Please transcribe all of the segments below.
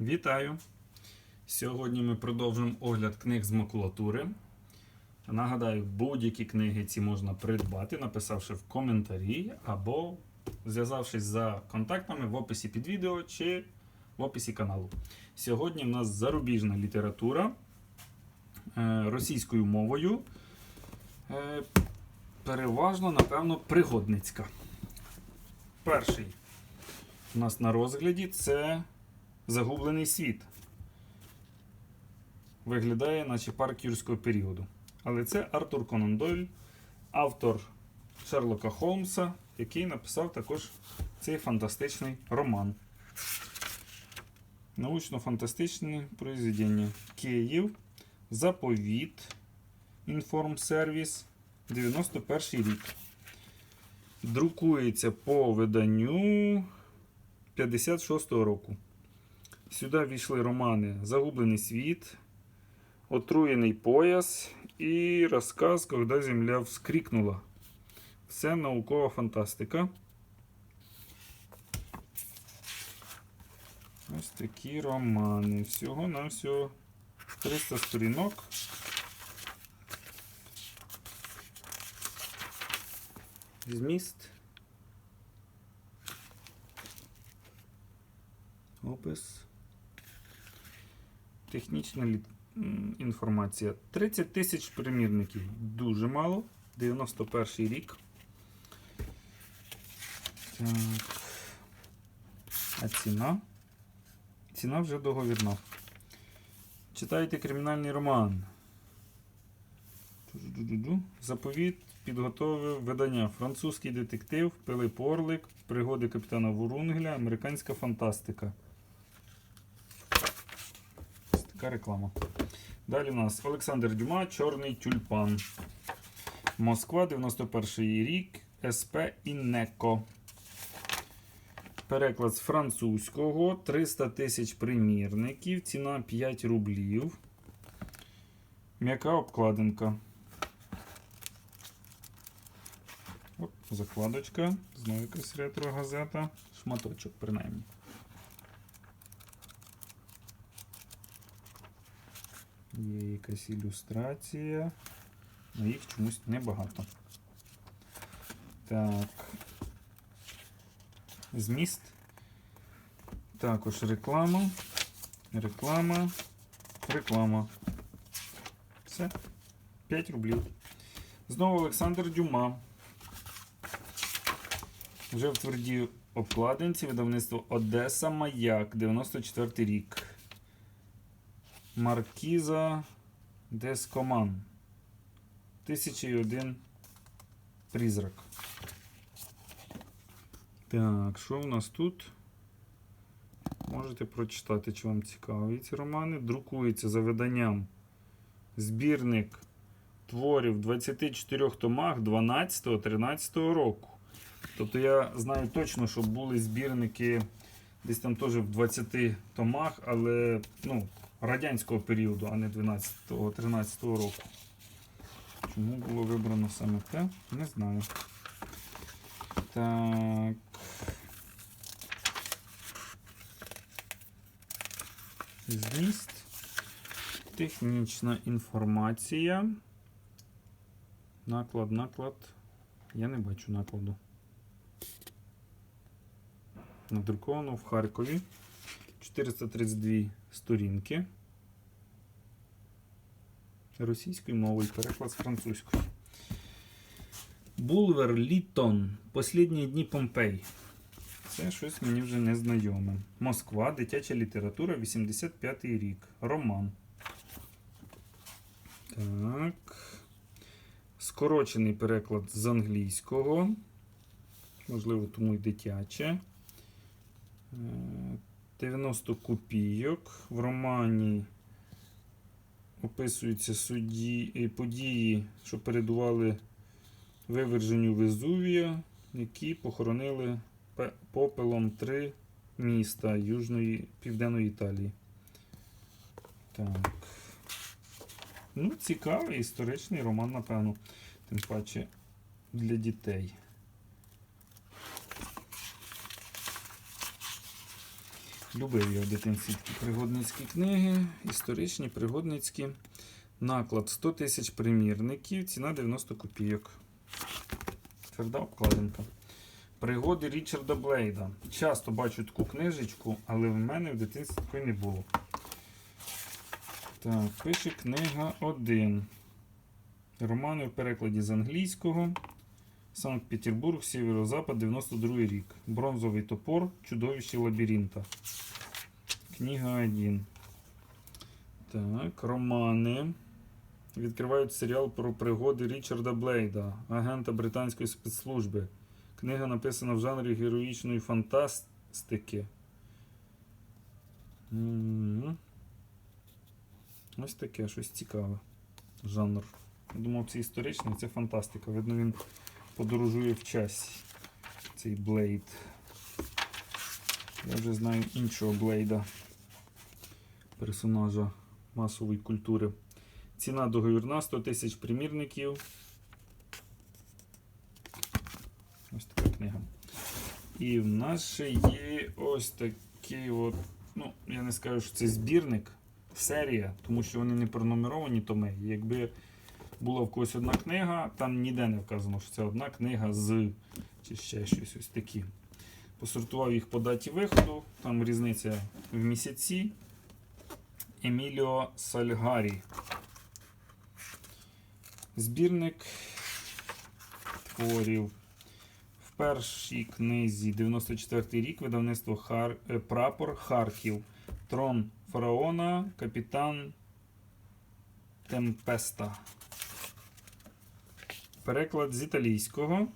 Вітаю! Сьогодні ми продовжимо огляд книг з макулатури. Нагадаю, будь-які книги ці можна придбати, написавши в коментарі або зв'язавшись за контактами в описі під відео чи в описі каналу. Сьогодні в нас зарубіжна література е, російською мовою. Е, Переважно, напевно, пригодницька. Перший у нас на розгляді це Загублений світ. Виглядає, наче парк юрського періоду. Але це Артур Конан Дойль, автор Шерлока Холмса, який написав також цей фантастичний роман. Научно-фантастичне произведення. Київ. Заповіт. Інформсервіс. 91 рік. Друкується по виданню 56-го року. Сюди війшли романи Загублений світ, Отруєний пояс і розказ, коли земля вскрикнула. Все наукова фантастика. Ось такі романи. Всього на всього 300 сторінок. Зміст. Опис. Технічна інформація. 30 тисяч примірників. Дуже мало. 91 рік. Так. А ціна? Ціна вже договірна. Читайте кримінальний роман. Заповіт підготовив видання. Французький детектив, Пилип Орлик, пригоди капітана Вурунгеля, американська фантастика. Така реклама. Далі у нас Олександр Дюма, Чорний тюльпан. Москва, 91 рік. СП Інеко. Переклад з французького. 300 тисяч примірників. Ціна 5 рублів. М'яка обкладинка. Оп, закладочка. Знову якась ретро-газета. Шматочок, принаймні. Є якась ілюстрація. але їх чомусь небагато. Так. Зміст. Також реклама. Реклама. Реклама. Все. 5 рублів. Знову Олександр Дюма. Вже в твердій обкладинці видавництво Одеса Маяк, 94 рік. Маркіза Дескоман. 1001 призрак. Так, що в нас тут? Можете прочитати, чи вам цікаві ці романи. Друкується за виданням збірник творів в 24 томах 12-13 року. Тобто я знаю точно, що були збірники десь там теж в 20 томах, але ну, радянського періоду, а не 12-13 року. Чому було вибрано саме те? Не знаю. Так. Зміст. Технічна інформація. Наклад, наклад. Я не бачу накладу. Надруковано в Харкові. 432 сторінки. Російською мовою, переклад з французької. Булвер Літон. Послідні дні Помпей. Це щось мені вже не знайоме. Москва, дитяча література, 85 рік. Роман. Так. Скорочений переклад з англійського. Можливо, тому й дитяче. Е, 90 копійок. В романі описуються судді, е, події, що передували виверженню Везувія, які похоронили попелом три міста Южної Південної Італії. Так. Ну, цікавий історичний роман, напевно, тим паче для дітей. Любив я в дитинстві такі пригодницькі книги, історичні, пригодницькі. Наклад 100 тисяч примірників, ціна 90 копійок. Тверда обкладинка. Пригоди Річарда Блейда. Часто бачу таку книжечку, але в мене в дитинстві такої не було. Так, пише книга 1. Романи в перекладі з англійського. Санкт-Петербург, Сєвєрозапад, 92 рік. Бронзовий топор, чудовище лабіринта. Книга 1. Так, романи. Відкривають серіал про пригоди Річарда Блейда, агента британської спецслужби. Книга написана в жанрі героїчної фантастики. Ось таке щось цікаве. Жанр. Думав, це історичний, це фантастика. Видно, він подорожує в часі. Цей Блейд. Я вже знаю іншого Блейда. Персонажа масової культури. Ціна договірна 100 тисяч примірників. Ось така книга. І в нас ще є ось такий от, ну, я не скажу, що це збірник, серія, тому що вони не пронумеровані томи. Якби була в когось одна книга, там ніде не вказано, що це одна книга з чи ще щось ось такі. Посортував їх по даті виходу, там різниця в місяці. Еміліо Сальгарі. Збірник творів. В першій книзі 94 рік видавництво Хар... е, Прапор Харків. Трон фараона, капітан Темпеста. Переклад з італійського.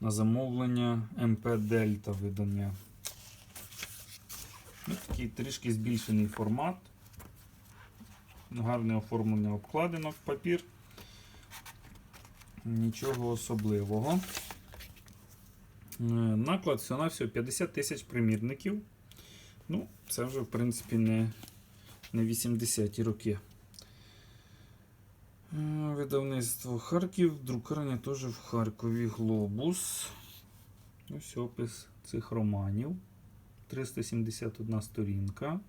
На замовлення МП Дельта видання. Ось такий трішки збільшений формат. Гарне оформлення обкладинок, папір. Нічого особливого. Е, Наклад всього на всього 50 тисяч примірників. Ну, це вже, в принципі, не, не 80-ті роки. Видавництво Харків, друкарня теж в Харкові Глобус. Ось опис цих романів. 371 сторінка.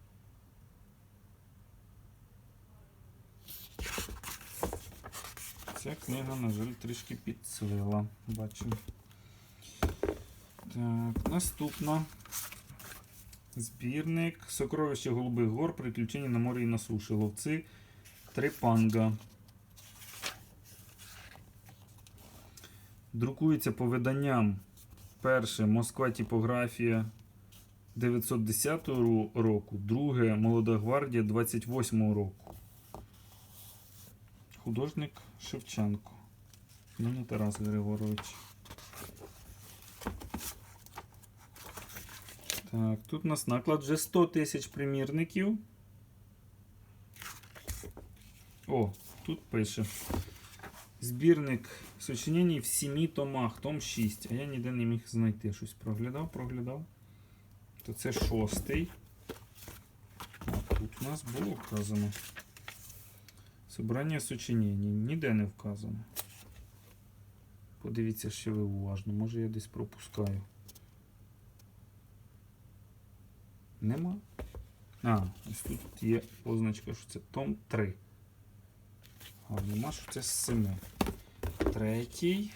Ця книга, на жаль, трішки підцвила. Бачимо. Так, наступна. Збірник. Сокровище Голубих гор. Приключення на морі і на суші. Ловці Трипанга. Друкується по виданням. Перше Москва типографія 910 року, друге Молода гвардія 28 року. Художник Шевченко. Ну, Тарас Григорович. Так, тут у нас наклад вже 100 тисяч примірників. О, тут пише. Збірник сочинень в 7 томах, том 6. А я ніде не міг знайти щось. Проглядав, проглядав. То це шостий. А тут у нас було вказано. Собрання сочинень. Ніде не вказано. Подивіться ще ви уважно. Може я десь пропускаю. Нема. А, ось тут є позначка, що це том 3. А нема, що це з 7. Третій.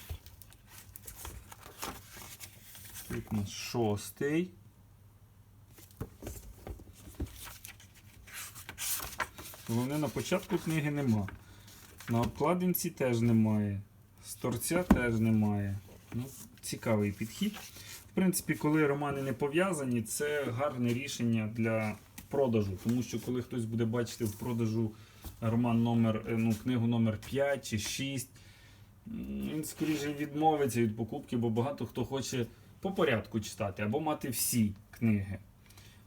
Тут у нас шостий. Головне, на початку книги нема. На обкладинці теж немає. З торця теж немає. Ну, цікавий підхід. В принципі, коли романи не пов'язані, це гарне рішення для продажу. Тому що коли хтось буде бачити в продажу роман номер, е, ну, книгу номер 5 чи 6, він скоріше відмовиться від покупки, бо багато хто хоче по порядку читати або мати всі книги.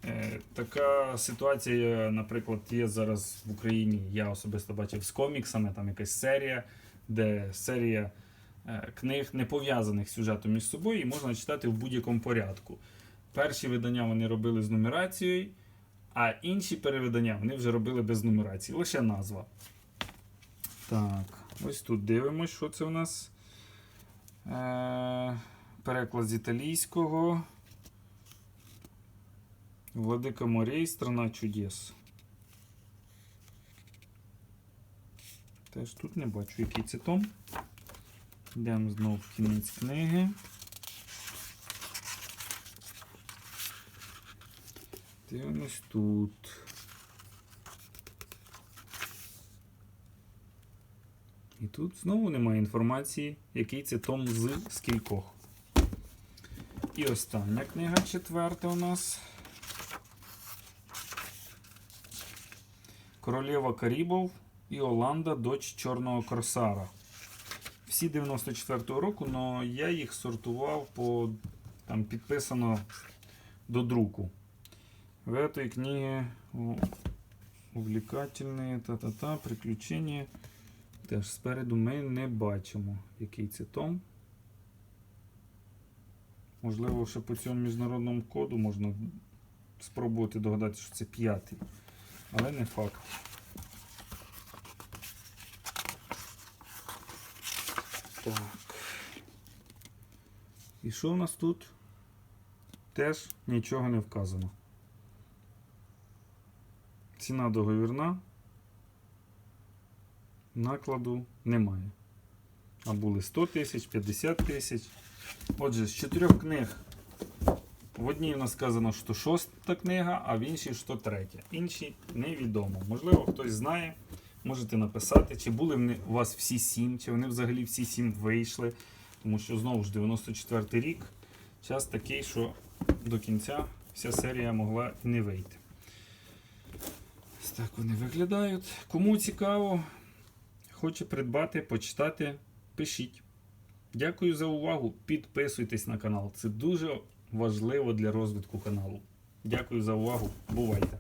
Е, Така ситуація, наприклад, є зараз в Україні. Я особисто бачив з коміксами, там якась серія, де серія е, книг не пов'язаних сюжетом між собою і можна читати в будь-якому порядку. Перші видання вони робили з нумерацією, а інші перевидання вони вже робили без нумерації, лише назва. Так, ось тут дивимось, що це у нас. Е, переклад з італійського. Владика морей, страна чудес. Теж тут не бачу, який це том. Йдемо знову в кінець книги. Дивимось тут. І тут знову немає інформації, який це том з скількох. І остання книга четверта у нас. Королева Карібов і Оланда, дочь Чорного Корсара. Всі 94-го року, але я їх сортував по там підписано до друку. В этой книге увлекательные та-та-та, приключення. Теж спереду ми не бачимо, який це том. Можливо, ще по цьому міжнародному коду можна спробувати догадатися, що це п'ятий. Але не факт. Так. І що у нас тут? Теж нічого не вказано. Ціна договірна. Накладу немає. А були 100 тисяч, 50 тисяч. Отже, з чотирьох книг. В одній у нас сказано, що шоста книга, а в іншій, що третя. Інші невідомо. Можливо, хтось знає. Можете написати, чи були вони у вас всі сім, чи вони взагалі всі сім вийшли. Тому що знову ж 94 рік. Час такий, що до кінця вся серія могла не вийти. Так вони виглядають. Кому цікаво, хоче придбати, почитати, пишіть. Дякую за увагу. Підписуйтесь на канал. Це дуже важливо для розвитку каналу. Дякую за увагу. Бувайте!